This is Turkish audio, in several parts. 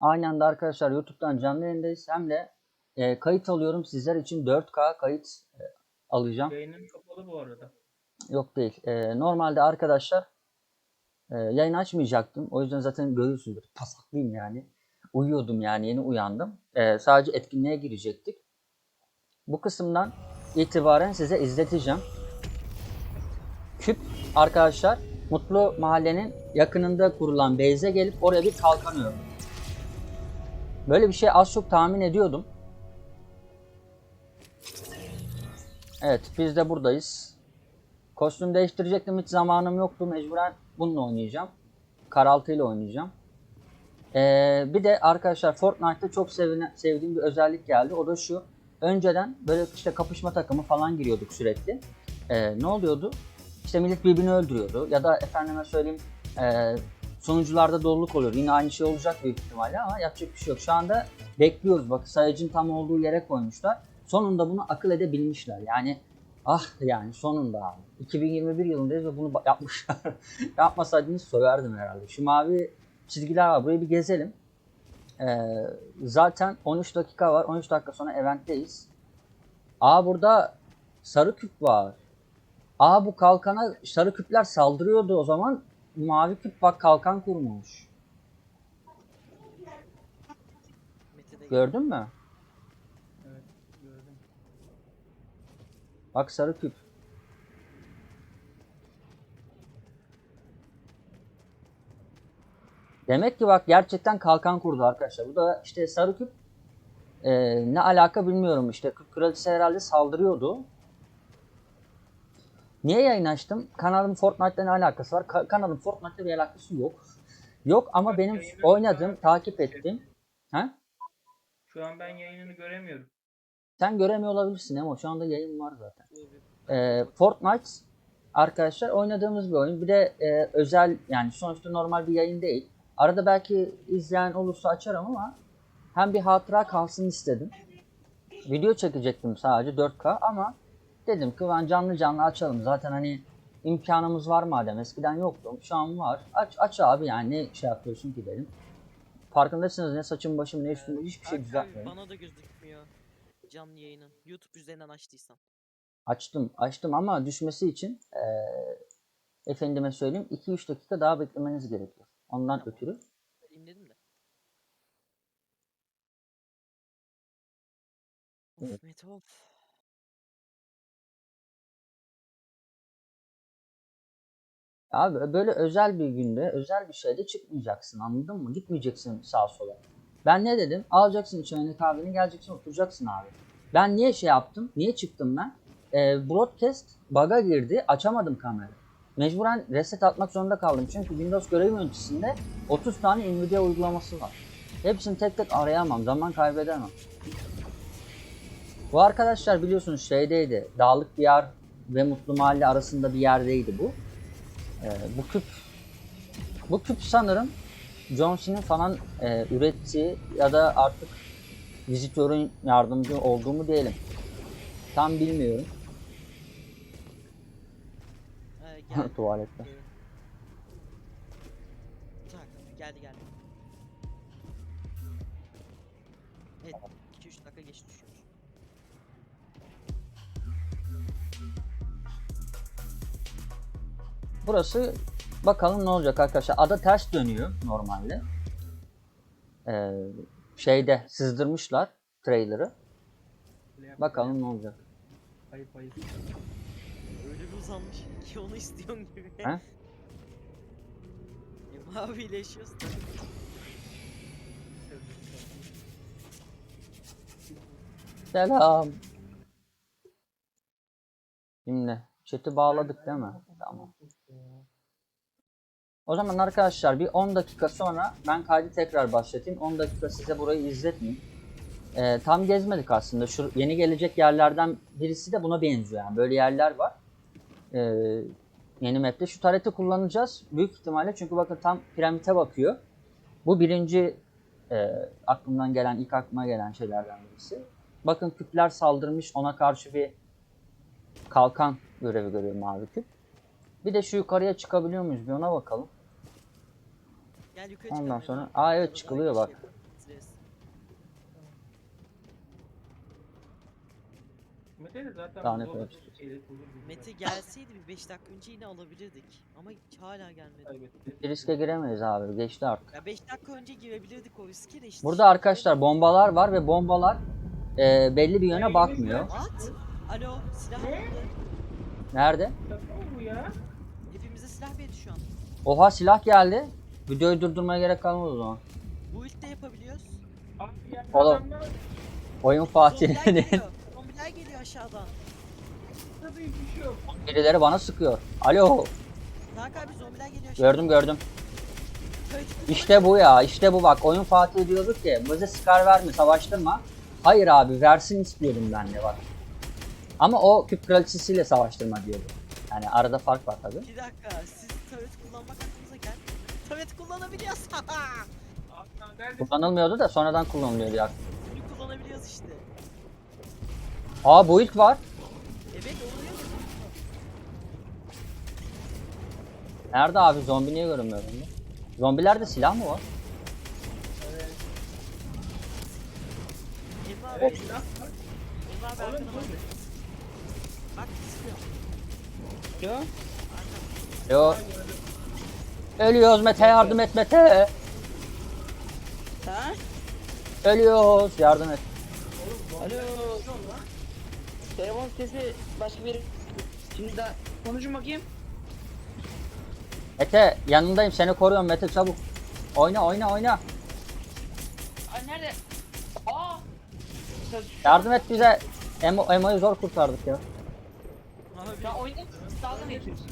Aynı anda arkadaşlar YouTube'dan canlı yayındayız. Hem de e, kayıt alıyorum. Sizler için 4K kayıt e, alacağım. Yayının kapalı bu arada. Yok değil. E, normalde arkadaşlar e, yayın açmayacaktım. O yüzden zaten görüyorsunuzdur. Pasaklıyım yani. Uyuyordum yani yeni uyandım. E, sadece etkinliğe girecektik. Bu kısımdan itibaren size izleteceğim. Küp arkadaşlar Mutlu Mahallenin yakınında kurulan base'e gelip oraya bir kalkan ördü. Böyle bir şey az çok tahmin ediyordum. Evet biz de buradayız. Kostüm değiştirecektim hiç zamanım yoktu. Mecburen bununla oynayacağım. Karaltı ile oynayacağım. Ee, bir de arkadaşlar Fortnite'ta çok sevine- sevdiğim bir özellik geldi. O da şu. Önceden böyle işte kapışma takımı falan giriyorduk sürekli. Ee, ne oluyordu? İşte millet birbirini öldürüyordu. Ya da efendime söyleyeyim e, sonucularda doluluk oluyor. Yine aynı şey olacak büyük ihtimalle ama yapacak bir şey yok. Şu anda bekliyoruz. Bak sayacın tam olduğu yere koymuşlar. Sonunda bunu akıl edebilmişler. Yani ah yani sonunda abi. 2021 yılındayız ve bunu yapmışlar. Yapmasaydınız söverdim herhalde. Şu mavi çizgiler var. Burayı bir gezelim. Ee, zaten 13 dakika var. 13 dakika sonra eventteyiz. Aa burada sarı küp var. Aa bu kalkana sarı küpler saldırıyordu o zaman. Mavi küp bak kalkan kurmuş. Gördün mü? Evet gördüm. Bak sarı küp. Demek ki bak gerçekten kalkan kurdu arkadaşlar. Bu da işte sarı küp e, ne alaka bilmiyorum işte. Küp kraliçesi herhalde saldırıyordu. Niye yayın açtım? Kanalım Fortnite'la ne alakası var? Ka- kanalım Fortnite'la bir alakası yok. Yok ama Bak, benim oynadığım, takip ettiğim. Ha? Şu an ben yayınını göremiyorum. Sen göremiyor olabilirsin ama şu anda yayın var zaten. Ee, Fortnite arkadaşlar oynadığımız bir oyun. Bir de e, özel yani sonuçta normal bir yayın değil. Arada belki izleyen olursa açarım ama hem bir hatıra kalsın istedim. Video çekecektim sadece 4K ama dedim ki ben canlı canlı açalım. Zaten hani imkanımız var madem eskiden yoktu. Şu an var. Aç aç abi yani ne şey yapıyorsun ki dedim. Farkındasınız ne saçım başım ne üstüm hiçbir şey düzeltmiyorum. Bana da gözükmüyor. Canlı yayının. YouTube üzerinden açtıysan. Açtım, açtım ama düşmesi için eee, efendime söyleyeyim 2-3 dakika daha beklemeniz gerekiyor. Ondan ötürü. Vereyim dedim de. Evet. Of Mete of. Abi böyle özel bir günde, özel bir şeyde çıkmayacaksın anladın mı? Gitmeyeceksin sağa sola. Ben ne dedim? Alacaksın çayını kahveni geleceksin oturacaksın abi. Ben niye şey yaptım? Niye çıktım ben? Eee broadcast bug'a girdi. Açamadım kamerayı. Mecburen reset atmak zorunda kaldım. Çünkü Windows görev yöneticisinde 30 tane Nvidia uygulaması var. Hepsini tek tek arayamam. Zaman kaybedemem. Bu arkadaşlar biliyorsunuz şeydeydi. Dağlık Diyar ve Mutlu Mahalle arasında bir yerdeydi bu. Ee, bu küp bu küp sanırım John falan e, ürettiği ya da artık vizitörün yardımcı olduğu mu diyelim. Tam bilmiyorum. Ee, geldi. Tuvalette. Tak geldi geldi. Evet 2-3 dakika geç düşüyor. Burası bakalım ne olacak arkadaşlar. Ada ters dönüyor normalde. Ee, şeyde sızdırmışlar trailer'ı. Bakalım ne olacak. Ayıp ayıp. Öyle bir uzanmış ki onu istiyorsun gibi. He? E, mavileşiyorsun. Selam. Şimdi chat'i bağladık değil mi? Tamam. O zaman arkadaşlar bir 10 dakika sonra ben kaydı tekrar başlatayım. 10 dakika size burayı izletmeyeyim. Ee, tam gezmedik aslında. Şu yeni gelecek yerlerden birisi de buna benziyor yani. Böyle yerler var. Ee, yeni map'te. Şu tareti kullanacağız. Büyük ihtimalle çünkü bakın tam piramite bakıyor. Bu birinci e, aklımdan gelen, ilk aklıma gelen şeylerden birisi. Bakın küpler saldırmış. Ona karşı bir kalkan görevi görüyor mavi küp. Bir de şu yukarıya çıkabiliyor muyuz? Bir ona bakalım. Gel yukarı çıkalım. Ondan sonra. Aa evet çıkılıyor bak. Mete zaten bu. Şey Mete gelseydi bir 5 dakika önce yine alabilirdik. Ama hala gelmedi. Kaybetti. Riske giremeyiz abi. Geçti artık. Ya 5 dakika önce girebilirdik o riski de işte. Burada arkadaşlar bombalar var ve bombalar e, belli bir yöne bakmıyor. At. Alo silah Ne? verdi. Nerede? Bu ya. Hepimize silah verdi şu an. Oha silah geldi. Videoyu durdurmaya gerek kalmadı o zaman. Bu ilk de yapabiliyoruz. Abi ya Oğlum. adamlar Oyun Zombiler Fatih'in geliyor. Zombiler geliyor aşağıdan. tabii hiçbir şey yok. birileri bana sıkıyor. Alo. Kanka abi zombiler geliyor aşağıdan. Gördüm gördüm. İşte bu ya. işte bu bak. Oyun Fatih diyorduk ki bize skar verme savaştırma. Hayır abi versin istiyordum ben de bak. Ama o küp kraliçesiyle savaştırma diyordu. Yani arada fark var tabi. Bir dakika Turret kullanabiliyoruz. Abi nerede? Kullanılmıyordu da sonradan kullanılıyordu ya. Bunu kullanabiliyoruz işte. Aa build var. Evet oluyor mu? Nerede abi? Zombi niye görünmüyor bende? Zombilerde silah mı var? Evet. Emre abi. Evet, silah var. Emre abi Oğlum, arkana bak. dur. Bak sıkıyor. Yo. Arkamda. Yo. Ölüyoruz Mete yardım et Mete. Ha? Ölüyoruz yardım et. Alo. Telefon sesi başka bir. Şimdi de konuşun bakayım. Mete yanındayım seni koruyorum Mete çabuk. Oyna oyna oyna. Ay nerede? Aa. Yardım et bize. Emo, Emo'yu zor kurtardık ya. An oyunda dalga mı geçiyorsun?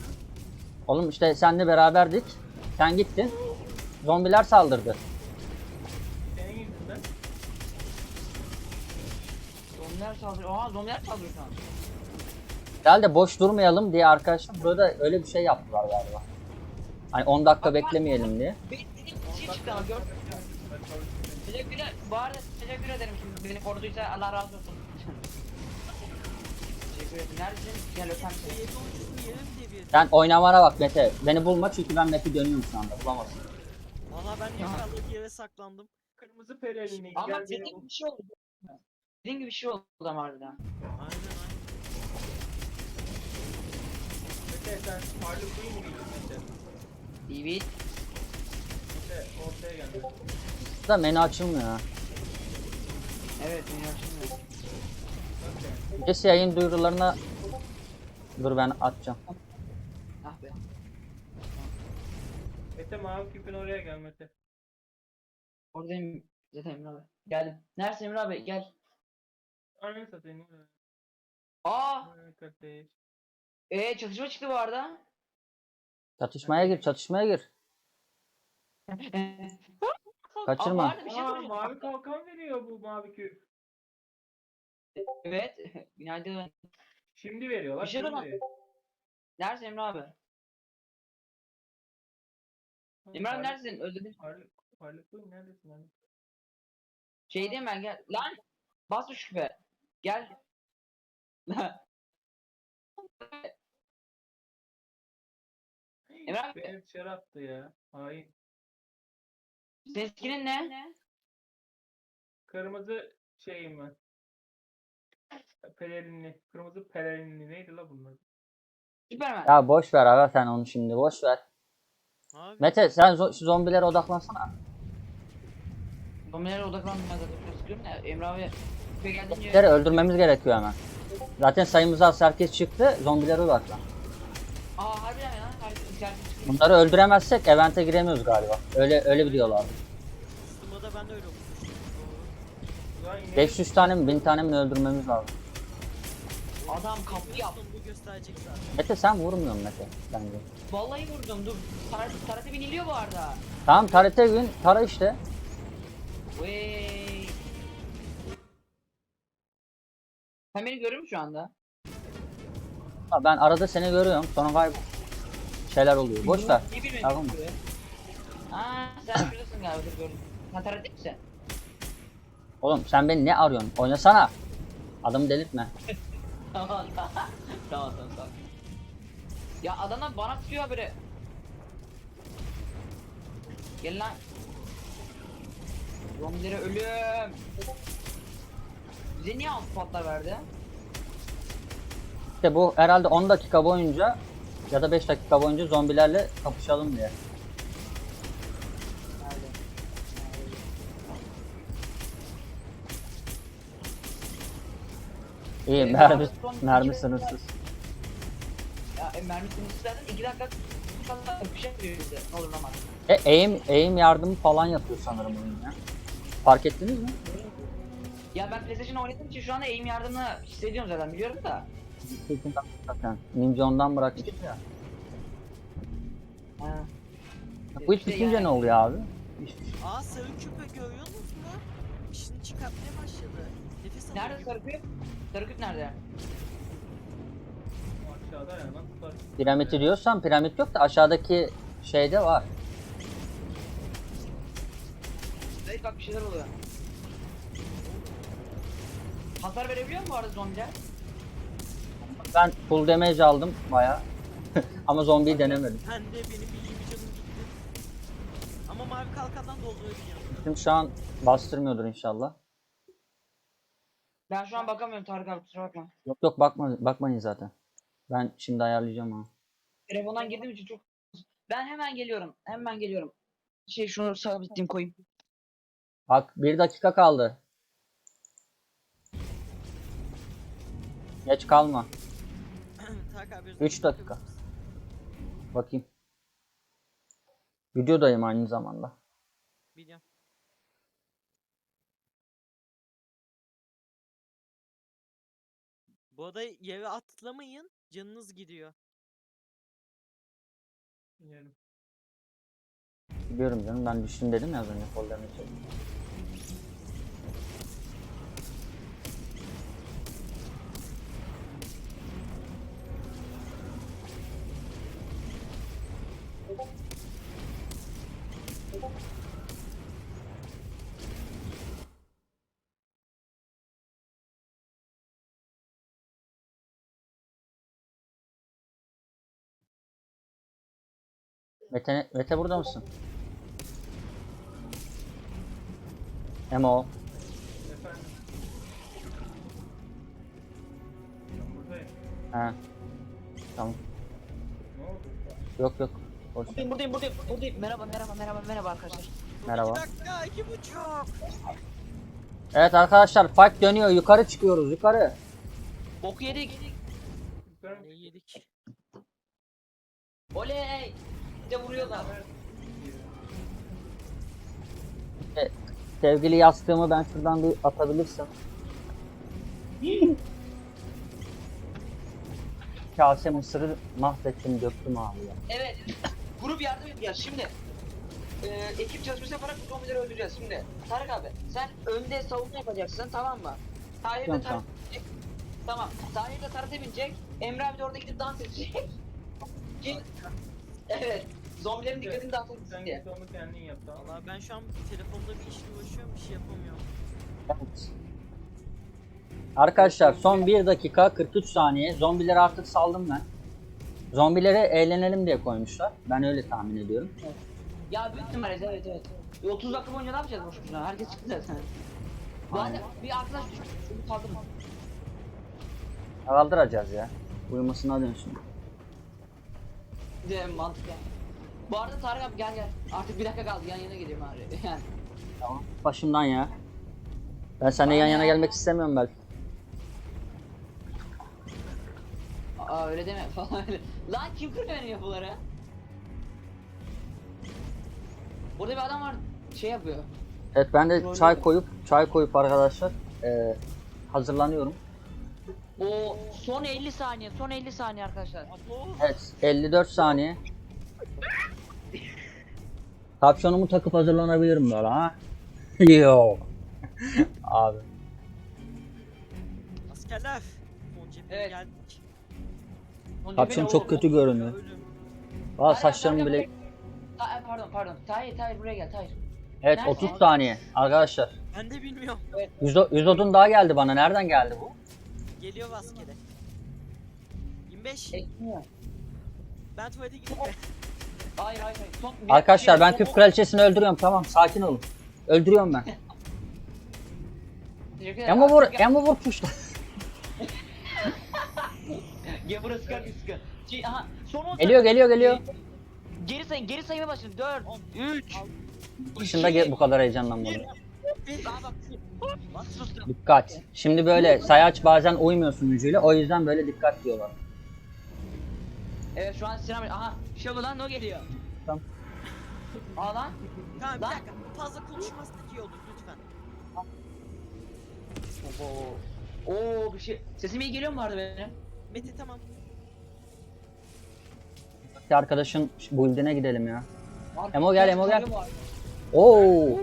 Oğlum işte senle beraberdik. Sen gittin. Zombiler saldırdı. Senin yüzünden. Zombiler saldırıyor. Oha zombiler saldırıyor şu an. Herhalde boş durmayalım diye arkadaşlar burada öyle bir şey yaptılar galiba. Hani 10 dakika beklemeyelim diye. Dediğim bir şey çıktı ama gördün mü? Teşekkürler. Bu arada teşekkür ederim şimdi beni koruduysa Allah razı olsun. teşekkür ederim. Neredesin? Gel öpem seni. Sen oynamana bak Mete. Beni bulma çünkü ben Mete dönüyorum şu anda. Bulamazsın. Valla ben yukarıda bir yere saklandım. Kırmızı pelerini Ama gel dediğim beni gibi bir şey oldu. Dediğim gibi bir şey oldu ama harbiden. Aynen aynen. Mete sen Harley Quinn miydin Mete? Evet. Mete ortaya gel. Mete. Da menü açılmıyor ha. Evet beni açılmıyor. Bak yani. Birisi yayın duyurularına... Dur ben açacağım. Ah be. Mete mavi küpün oraya gel Mete. Oradayım zaten Emre abi. Geldim. Neredesin Emre abi? Gel. Ananı satayım. Aa! Ay, kardeş. Ee çatışma çıktı bu arada. Çatışmaya gir çatışmaya gir. Kaçırma. Aa, bu arada bir şey Aa, soracağım. mavi kalkan veriyor bu mavi küp. Evet. Günaydın. Şimdi veriyorlar. Bir şey şimdi. soracağım. Neredesin Emre abi? Emre abi neredesin? Özledim. Harley Quinn neredesin? Harley? Şeydeyim ben gel. Lan! Bas şu küpe. Gel. Emre abi. Beni dışarı attı ya. Hain. Senin skinin ne? Kırmızı şeyim ben. Pelerinli. Kırmızı pelerinli. Neydi la bunlar? Süpermen. Ya boş ver abi sen onu şimdi boş ver. Abi. Mete sen zo- şu zombilere odaklansana. Zombilere odaklandım ben zaten. Şurada sıkıyorum ya. Emre abi. Zombileri öldürmemiz gerekiyor hemen. Zaten sayımız az herkes çıktı. Zombilere odaklan. Aa harbiden ya. Harbiden içeride çıkıyor. Bunları öldüremezsek event'e giremiyoruz galiba. Öyle öyle biliyorlar. Sımada ben de öyle okumuştum. Doğru. Ulan ineği- 500 tane mi 1000 tane mi öldürmemiz lazım. Adam kapı yap. Sonunu gösterecek zaten. Mete sen vurmuyorsun Mete bence. Vallahi vurdum dur. Tar tarate biniliyor bu arada. Tamam tarete gün tara işte. Wey. Sen beni görüyor musun şu anda? Ha, Ben arada seni görüyorum sonra kaybol. Şeyler oluyor. Boş ver. Niye bilmiyorum. Tamam mı? Aa sen şuradasın galiba dur gördüm. Sen tarate misin? Oğlum sen beni ne arıyorsun? Oynasana. Adamı delirtme. Tamam tamam. tamam tamam tamam. Ya adamlar bana sıkıyor biri. Gel lan. Zombilere ölüm. Bize niye alt patlar verdi? İşte bu herhalde 10 dakika boyunca ya da 5 dakika boyunca zombilerle kapışalım diye. İyi Evet, mermi, abi, son iki mermi dakika- sınırsız. Ya e, mermi sınırsız zaten 2 dakika sonra bir şey yapıyor bize. Ne olur ama. E, aim, aim yardımı falan yapıyor sanırım oyun ya. Fark ettiniz mi? Ya ben PlayStation oynadığım için şu anda aim yardımını hissediyorum zaten biliyorum da. Ninja ondan bırakmış ya. Ha. Bu iş bitince yani- ne oluyor abi? Aa sarı küpe görüyorsunuz mu? İşini çıkartmaya başladı. Nefes alıyor Nerede gibi. Sarıküp? Sarıküp nerede? Aşağıda ya lan tutar. Piramidi diyorsan piramit yok da aşağıdaki şeyde var. Evet bak bir şeyler oluyor. Hasar verebiliyor mu bu arada zombiler? Ben full damage aldım baya. Ama zombiyi denemedim. Ben de benim bir 20 canım gitti. Ama mavi kalkandan doldurabiliyorum. Şimdi şu an bastırmıyordur inşallah. Ben şu an bakamıyorum Tarık abi kusura bakma. Yok yok bakma, bakmayın zaten. Ben şimdi ayarlayacağım onu. Telefondan girdiğim için çok... Ben hemen geliyorum. Hemen geliyorum. Şey şunu sabitleyeyim koyayım. Bak bir dakika kaldı. Geç kalma. Tarık abi biraz Üç daha dakika. bakabilir misin? Bakayım. Videodayım aynı zamanda. Biliyorum. Bu arada yere atlamayın. Canınız gidiyor. Biliyorum canım ben düştüm dedim ya az önce full damage Mete, Mete burada mısın? Emo. Efendim. Buradayım. He. Tamam. Ne oldu? Yok yok. Boş. ver. Buradayım buradayım buradayım. buradayım. Merhaba merhaba merhaba merhaba arkadaşlar. Merhaba. 2 dakika, iki buçuk. Evet arkadaşlar fight dönüyor. Yukarı çıkıyoruz. Yukarı. Boku yedik. Yukarı Ne yedik? Oley. Bir de vuruyorlar. E, sevgili yastığımı ben şuradan bir atabilirsem. Kase mısırı mahvettim döktüm abi ya. Evet. Grup yardım edeceğiz şimdi. Ee, ekip çalışması yaparak bu zombileri öldüreceğiz şimdi. Tarık abi sen önde savunma yapacaksın tamam mı? Tahir de Tamam, Tarık tamam. binecek. Tamam. Tahir de Tarık'a binecek. Emre abi de orada gidip dans edecek. Ki- evet. Zombilerin dikkatini dağıtmak Sen diye. git onu kendin yap tamam mı? Valla ben şu an telefonda bir işle uğraşıyorum bir şey yapamıyorum. Evet. Arkadaşlar son 1 dakika 43 saniye. Zombileri artık saldım ben. Zombileri eğlenelim diye koymuşlar. Ben öyle tahmin ediyorum. Ya büyük ihtimalle evet evet. Bir 30 dakika boyunca ne yapacağız boş boşuna? Herkes çıktı zaten. Bu arada Aynen. bir arkadaş düştü. Bunu kaldı mı? Kaldıracağız ya. Uyumasına dönsün. De mantıklı. Bu arada Tarık abi gel gel. Artık bir dakika kaldı yan yana geliyorum abi. Yani. Tamam. Başımdan ya. Ben seninle yan yana gelmek istemiyorum belki. Aa öyle deme falan öyle. Lan kim kırıyor yapıları? Burada bir adam var şey yapıyor. Evet ben de çay koyup çay koyup arkadaşlar eee, hazırlanıyorum. O son 50 saniye, son 50 saniye arkadaşlar. Evet 54 saniye. Kapşonumu takıp hazırlanabilirim böyle ha. Yok. Abi. Askerler. Evet. geldik. Kapşon çok kötü görünüyor. Tarık, saçlarım bile... Ta- e, pardon pardon. Tahir Tahir buraya gel Tahir. Evet Nerede? 30 saniye arkadaşlar. Ben de bilmiyorum. 100, o- 100 odun daha geldi bana. Nereden geldi bu? Geliyor askere. 25. Ekmiyor. Ben tuvalete gideyim de. Hayır hayır hayır. Son, bir- Arkadaşlar bir- ben küp kraliçesini öldürüyorum tamam sakin olun. Öldürüyorum ben. Emo vur, Emo vur puşla. Gavura sıkar bir sıkar. Şey, aha son 10 Geliyor geliyor geliyor. Geri sayın geri sayma başladı. 4 3 Dışında ge- bu kadar heyecanlanmadım. Bak. Dikkat. Şimdi böyle sayaç bazen uymuyor sunucuyla. O yüzden böyle dikkat diyorlar. Evet şu an Sinan aha şey oldu lan o geliyor. Tamam. Aa lan. Tamam bir Lan. dakika. Fazla konuşmazsak iyi olur lütfen. Oo. Oo bir şey. Sesim iyi geliyor mu vardı benim? Mete tamam. Bir arkadaşın build'ine gidelim ya. Emo gel, Emo gel. Oo.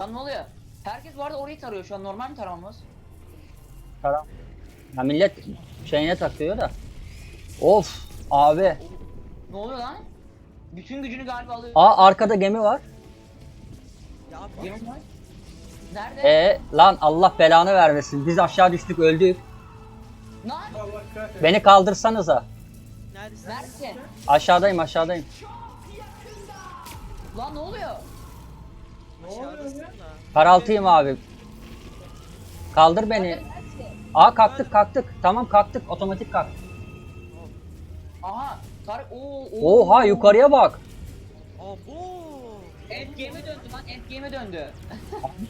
Lan ne oluyor? Herkes bu arada orayı tarıyor şu an normal mi taramamız? Tamam. Ya millet şeyine takıyor da. Of abi. Ne oluyor lan? Bütün gücünü galiba alıyor. Aa arkada gemi var. Ya abi. Yemin var. Nerede? E lan Allah belanı vermesin. Biz aşağı düştük öldük. Allah Lan kahretsin. Beni kaldırsanıza. Neredesin? neredesin? Aşağıdayım aşağıdayım. Lan ne oluyor? Da. Karaltıyım abi. Kaldır beni. Aa kalktık kalktık. Tamam kalktık. Otomatik kalk. Aha. Tarık oo oo. Oha yukarıya bak. Abo. Endgame'e döndü lan endgame'e döndü.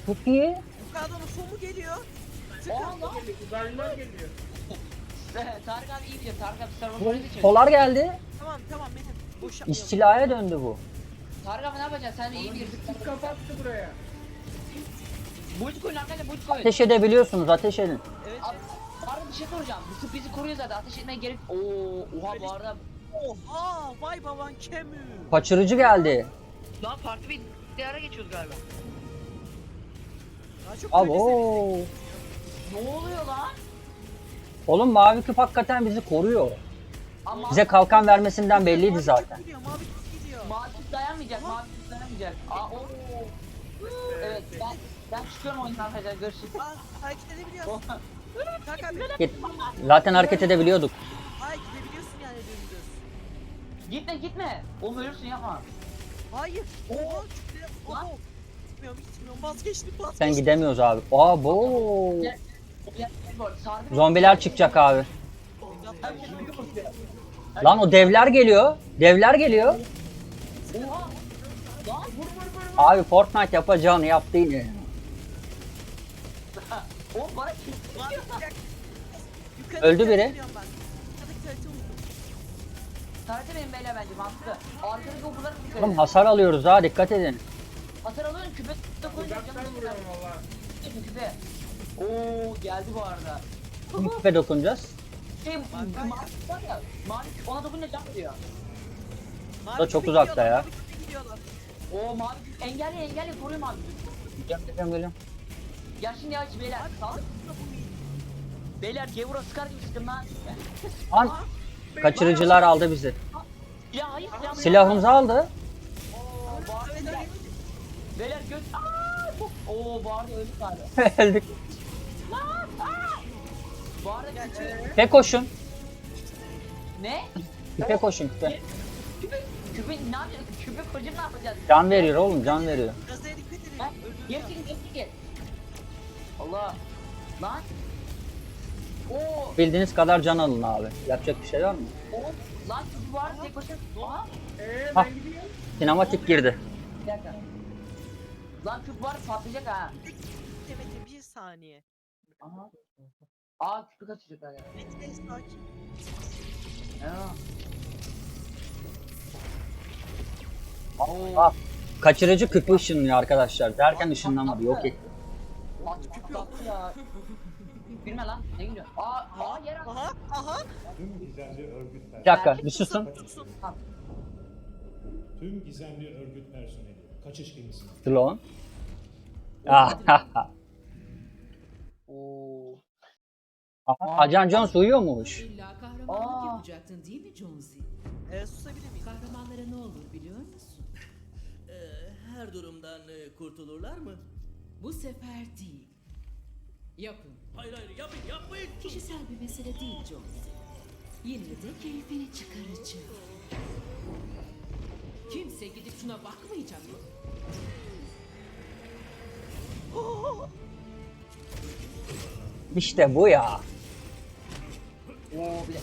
Çok iyi. Yukarıdan UFO mu geliyor? Aa lan. Uzaylılar geliyor. Tarık abi iyi biliyor. Tarık abi server polisi için. Polar geldi. Tamam tamam Mete. Boş yapmayalım. İstilaya döndü bu. Tarık abi ne yapacaksın? Sen iyi birisin. Kim kapattı buraya? Buyut koyun arkadaşlar buyut koyun. Ateş edebiliyorsunuz ateş edin. Evet. Abi, arada bir şey soracağım. Bu tüp bizi koruyor zaten. Ateş etmeye gerek... Oo, oha bu arada... Oha vay baban kemü. Kaçırıcı geldi. Lan farklı bir diyara geçiyoruz galiba. Daha çok Abi öylesene. oo. Ne oluyor lan? Oğlum mavi küp hakikaten bizi koruyor. Ama Bize kalkan vermesinden belliydi Mavi zaten. küp gidiyor, Mavi küp gidiyor. mavi dayanmayacak. Mavi dayanmayacak. Aa oo. Evet ben ben çıkıyorum oyundan arkadaşlar görüşürüz. Aa, hareket edebiliyorsun. Kalk abi. Git. Zaten hareket edebiliyorduk. Ay gidebiliyorsun yani dümdüz. gitme gitme. Oğlum ölürsün yapma. Hayır. Oha küple. Oha. Gitmiyorum gitmiyorum vazgeçtim vazgeçtim. Sen gidemiyoruz abi. Aa bu. Gel. Gel, gel bu arada, sardı beni. Zombiler çıkacak abi. Herkes? Lan o devler geliyor. Devler geliyor. Oha. Lan vur vur vur. vur. Abi Fortnite yapacağını yaptı yine. Oğlum bana Abi, bir dakika. Yukarı Öldü biri. gidiyorum ben. Yukarıdaki tarafı unuttum. Tarihte benim beyler bence mantıklı. Arkadaki okulları dikkat Oğlum edin. hasar alıyoruz ha dikkat edin. Hasar alıyorum küpe de Uzaktan canım vuruyorum valla. küpe küpe. Oo geldi bu arada. Küpe dokunacağız? Şey mavi var ya mavi ona dokununca can veriyor. Mavi Da çok uzakta ya. Oo mavi engelli engelli koruyor mavi. Geliyorum geliyorum geliyorum. Ya şimdi ya beyler sağ Beyler gevura sıkar gibi sıkın lan. Lan kaçırıcılar aldı bizi. Ya hayır silahımı Silahımızı aldı. Oo bağırdı beyler. Göz. Aa! Oo bağırdı öldü galiba. Öldük. Bağırdı küçük. Küpe koşun. Ne? Küpe koşun küpe. Küpe, küpe ne yapacağız? Küpe kocam ne yapacağız? Can veriyor oğlum can veriyor. Gazaya dikkat edin. Ha? Öldürüyor. Geri çekil, geri çekil. Allah. Lan. Oo, Bildiğiniz kadar can alın abi. Yapacak bir şey var mı? o, lan küpü var tek başına. Aha. Eee Ha. ben gidiyorum. Sinematik girdi. Bir dakika. Lan küp var patlayacak ha. Mete bir saniye. Aha. Aa küpü kaçacaklar ya. Mete sakin. Ya. Ah, kaçırıcı küpü ışınlıyor arkadaşlar. Derken ışınlamadı yok etti. Küpü yok ya. Bilme lan ne gülüyorsun? Aa, aa yer. Aha aha. Tüm gizemli örgütler, Bir dakika bir susun. Tüm gizemli örgüt personeli, kaçış gemisine. Sloan. Ah. Oo. Aha, Ajan Jones uyuyormuş. İlla kahramanlık yapacaktın değil mi Jonesy? Ee, susabilir miyim? Kahramanlara ne olur biliyor musun? her durumdan e, kurtulurlar mı? Bu sefer değil. Yapın. Hayır hayır yapın yapmayın. Kişisel bir mesele değil John. Yine de keyfini çıkaracağım. Kimse gidip şuna bakmayacak mı? İşte bu ya. Oo bir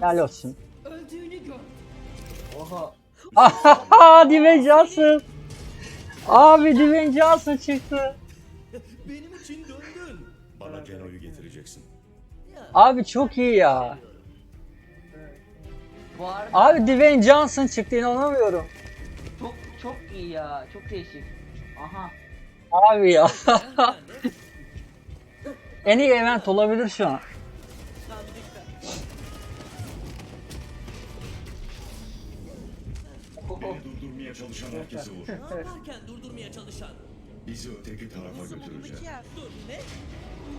Helal olsun. Ahaha Dwayne Johnson. Abi Dwayne Johnson çıktı. Benim için döndün. Bana Geno'yu getireceksin. Abi çok iyi ya. Bu arada Abi Dwayne Johnson çıktı inanamıyorum. çok çok iyi ya. Çok değişik. Aha. Abi ya. en iyi event olabilir şu an. Çalışan herkese vur. ne yaparken durdurmaya çalışan. Bizi öteki tarafa götürecek. Dur ne?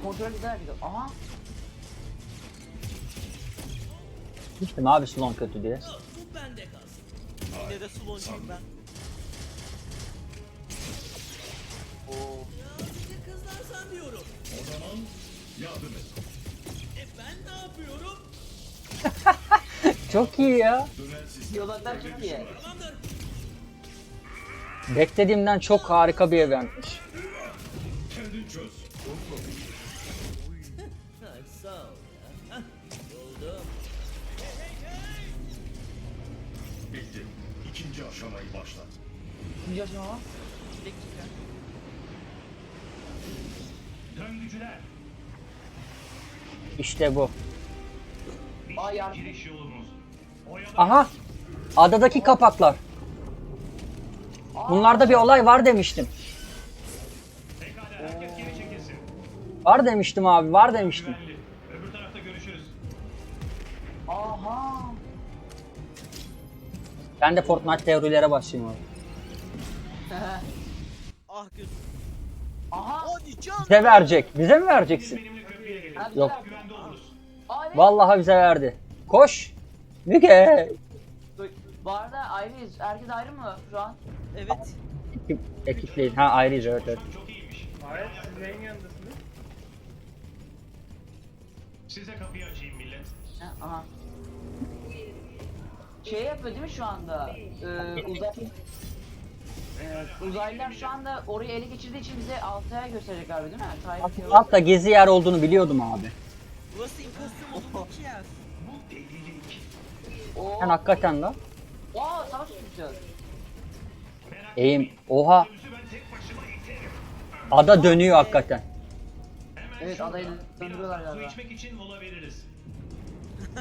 Kontrol güzel gidiyor. Aha. Gittim abi Sloan kötü diye. Bu bende kalsın. Yine de suloncuyum ben. Oo. Ya işte kızlarsan diyorum. O zaman yardım et. E ben ne yapıyorum? Çok iyi ya. Dönen sistem. İyi. Tamamdır. Beklediğimden çok harika bir eventmiş. Kendin çöz. Ha, sağ ol ya. Hah, buldum. Bitti. İkinci aşamayı başlat. İkinci aşama dakika. Döngücüler. İşte bu. Oyalan. Aha. Adadaki kapaklar. Bunlarda bir olay var demiştim. Var demiştim abi, var demiştim. Öbür tarafta görüşürüz. Aha. Ben de Fortnite teorilere başlayayım abi. Ah gözüm. Aha. Hadi. Bize verecek. Bize mi vereceksin? Yok. Güvende oluruz. Vallahi bize verdi. Koş. Müge. Bu arada ayrıyız. Herkes ayrı mı şu an? Evet. Ekip, ekipleyin. Ha ayrıyız evet evet. Çok iyiymiş. Hayır siz neyin yanındasınız? Size kapıyı açayım millet. Ha, aha. Şey yapıyor değil mi şu anda? Ee, uzay... Ee, uzaylılar şu anda orayı ele geçirdiği için bize Altay'a gösterecek abi değil mi? Tayyip. Altta gezi yer olduğunu biliyordum abi. Burası impostor modundaki yer. Bu delilik. Oo. Ben hakikaten lan. Oo, savaş tutacağız. Eğim. Oha. Ada dönüyor hakikaten. Evet, adayı döndürüyorlar Biraz su galiba. içmek için mola veririz.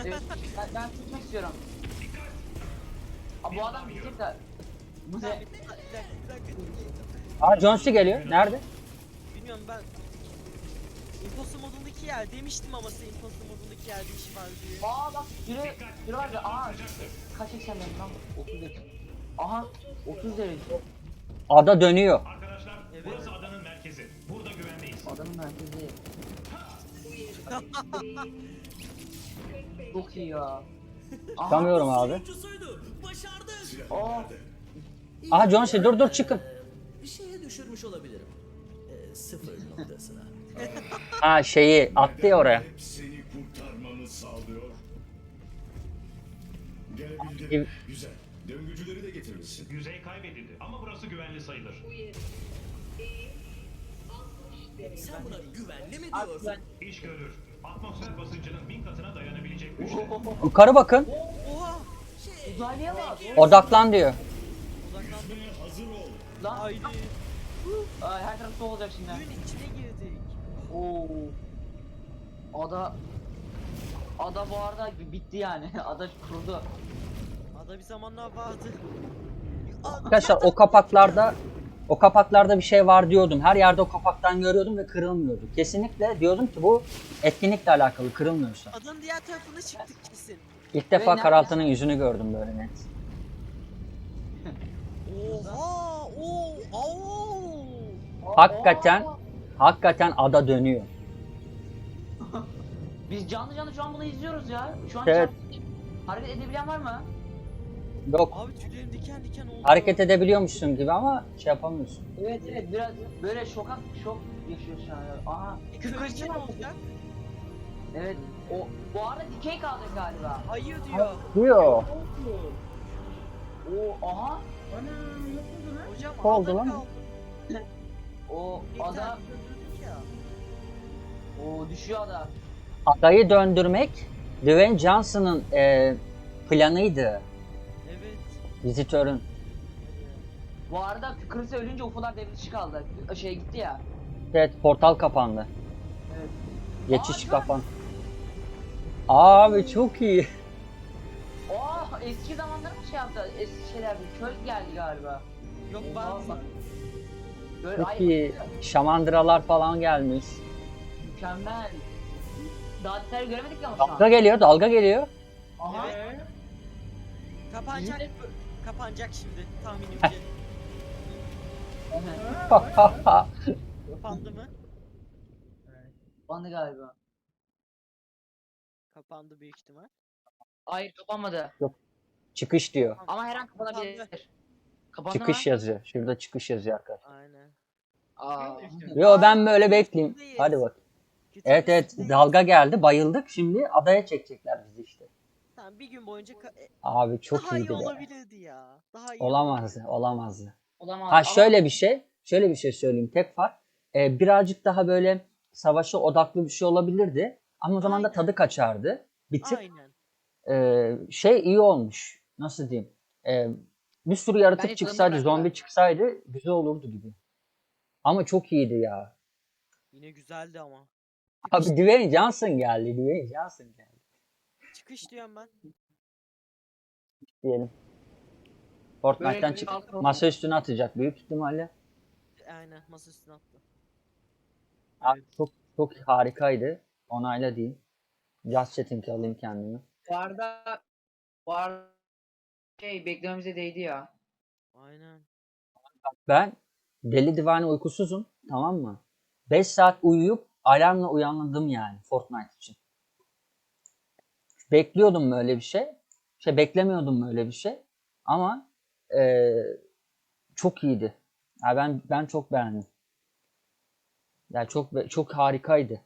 Evet, ben, ben tutmak istiyorum. Aa, bu adam gidecek de. Bu Bir ne? bir bir. Aa John C geliyor. Nerede? Bilmiyorum ben. Imposter modundaki yer demiştim ama size imposter modundaki yerde işi var diye. Aa bak süre, süre var. Aa kaç benim lan? 30 derece. Aha 30 derece. Ada dönüyor. Arkadaşlar Evet. burası adanın merkezi. Burada güvendeyiz. Adamın merkezi. Çok iyi ya. Aha. Çıkamıyorum abi. Sonuncusuydu. Başardık. Silah Aa. Aha John C dur dur çıkın. Ee, bir şeye düşürmüş olabilirim. Ee, sıfır noktasına. Ha şeyi attı ya oraya. Seni kurtarmamı sağlıyor. Gelebildim. Güzel. Döngücüleri de getirmişsin. Yüzey kaybedildi ama burası güvenli sayılır. Sen buna güvenli mi diyorsun? İş görür. Atmosfer basıncının bin katına dayanabilecek güçte. Yukarı bakın. Oha! Uzaylıya bak. Odaklan diyor. Uzaktan Hazır ol. Lan haydi. Ay, her taraf su olacak şimdi. Suyun içine girdik. Oo. Ada Ada bu arada bitti yani. Ada kuruldu. Ada bir zamanlar vardı. Arkadaşlar o kapaklarda o kapaklarda bir şey var diyordum. Her yerde o kapaktan görüyordum ve kırılmıyordu. Kesinlikle diyordum ki bu etkinlikle alakalı kırılmıyorsa. Adanın diğer tarafına çıktık kesin. İlk defa? Karaltı'nın yüzünü gördüm böyle net. Oha! Oo! Oo! Hakikaten hakikaten ada dönüyor. Biz canlı canlı şu an bunu izliyoruz ya. Şu an Evet. hareket edebilen var mı? Yok Abi tüylerim diken diken oldu. hareket edebiliyormuşsun gibi ama şey yapamıyorsun. Evet evet biraz böyle şokak şok yaşıyor şu an. Aha. E, Kırk kırıcı ne olacak? Evet. O bu arada dikey kalacak galiba. Hayır diyor. Diyor. O aha. Ana nasıl oldu lan? Hocam Ne oldu lan? O Bir ada tane öldürdük ya. o düşüyor ada. Adayı döndürmek Dwayne Johnson'ın e, planıydı. Vizitörün. Bu arada Chris ölünce UFO'lar devre dışı kaldı. Şey gitti ya. Evet portal kapandı. Evet. Geçiş Aa, kapan. Abi çok iyi. Oh eski zamanlar mı şey yaptı? Eski şeyler bir köl geldi galiba. Yok ben Böyle Çok ay, iyi. Şamandıralar falan gelmiş. Mükemmel. Daha göremedik ya ama şu an. Dalga geliyor, dalga geliyor. Aha. Evet. kapanacak. Kapanacak şimdi tahminimce. Kapandı mı? Bandı galiba. Kapandı büyük ihtimal. Hayır kapanmadı. çıkış diyor. Ama her an kapanabilir. Kapandı Çıkış mı? yazıyor. Şurada çıkış yazıyor arkadaşlar. Aynen. Aa. Yo ben böyle bekleyeyim. Hadi bak. Evet evet dalga geldi bayıldık şimdi adaya çekecekler bizi işte. Tamam bir gün boyunca ka- e, Abi çok daha iyi iyiydi be. olabilirdi ya. Daha iyi Olamazdı olamazdı. Olamaz. Ha Ama şöyle bir şey şöyle bir şey söyleyeyim tek fark. Ee, birazcık daha böyle savaşa odaklı bir şey olabilirdi. Ama o zaman da Aynen. tadı kaçardı. Bir tık Aynen. e, şey iyi olmuş. Nasıl diyeyim? E, bir sürü yaratık Bence çıksaydı, zombi çıksaydı güzel olurdu gibi. Ama çok iyiydi ya. Yine güzeldi ama. Abi Dwayne Johnson geldi. Dwayne Johnson geldi Çıkış diyorum ben. diyelim. Fortnite'tan Böyle çık. bir- Masa üstüne atacak büyük ihtimalle. Aynen masa üstüne attı. Abi çok çok harikaydı. Onayla diyeyim. Just chatting alayım kendimi. Bu arada bu arada şey beklememize değdi ya. Aynen. Ben deli divane uykusuzum. Tamam mı? 5 saat uyuyup alarmla uyandım yani Fortnite için. Bekliyordum böyle bir şey. Şey beklemiyordum böyle bir şey. Ama eee, çok iyiydi. Ya ben ben çok beğendim. Ya çok çok harikaydı.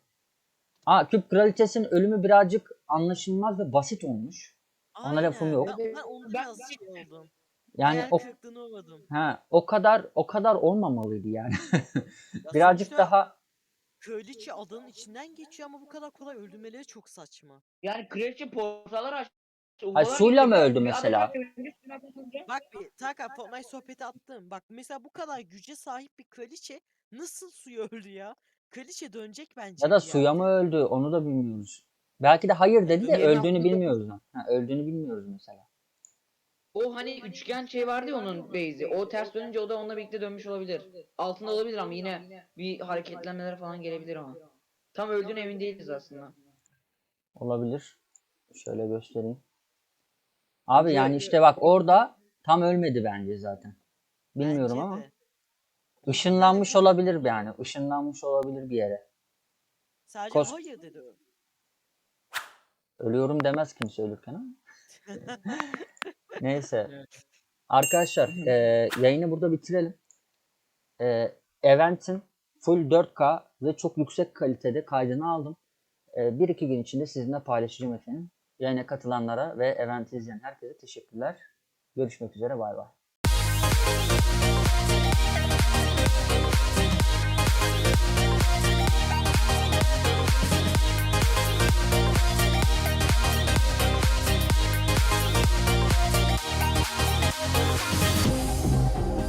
Aa Küp Kraliçesi'nin ölümü birazcık anlaşılmaz ve basit olmuş. Ona lafım Aynen. yok. Ben, ben onu Ben- biraz şey oldum. Yani Hayal o ha o kadar o kadar olmamalıydı yani. Ya birazcık daha Kraliçe adanın içinden geçiyor ama bu kadar kolay öldürmeleri çok saçma. Yani kraliçe portalar açtı. Ay, suyla mı öldü mesela? Bak bir Tarkan Fortnite sohbeti attım. Bak mesela bu kadar güce sahip bir kraliçe nasıl suya öldü ya? Kraliçe dönecek bence. ya da suya mı öldü onu da bilmiyoruz. Belki de hayır dedi de öldüğünü bilmiyoruz. lan. Ha, öldüğünü bilmiyoruz mesela. O hani üçgen şey vardı ya onun base'i. O ters dönünce o da onunla birlikte dönmüş olabilir. Altında olabilir ama yine bir hareketlenmeler falan gelebilir ama. Tam öldüğüne emin değiliz aslında. Olabilir. Şöyle göstereyim. Abi yani işte bak orada tam ölmedi bence zaten. Bilmiyorum Bence ama de. ışınlanmış olabilir yani. Işınlanmış olabilir bir yere. Sadece Kos- hayır dedi. o. Ölüyorum demez kimse ölürken ama. Neyse. Arkadaşlar eee, yayını burada bitirelim. Eee Event'in full 4K ve çok yüksek kalitede kaydını aldım. Eee, bir iki gün içinde sizinle paylaşacağım efendim. Yayına katılanlara ve Event'i izleyen herkese teşekkürler. Görüşmek üzere bay bay. きれい!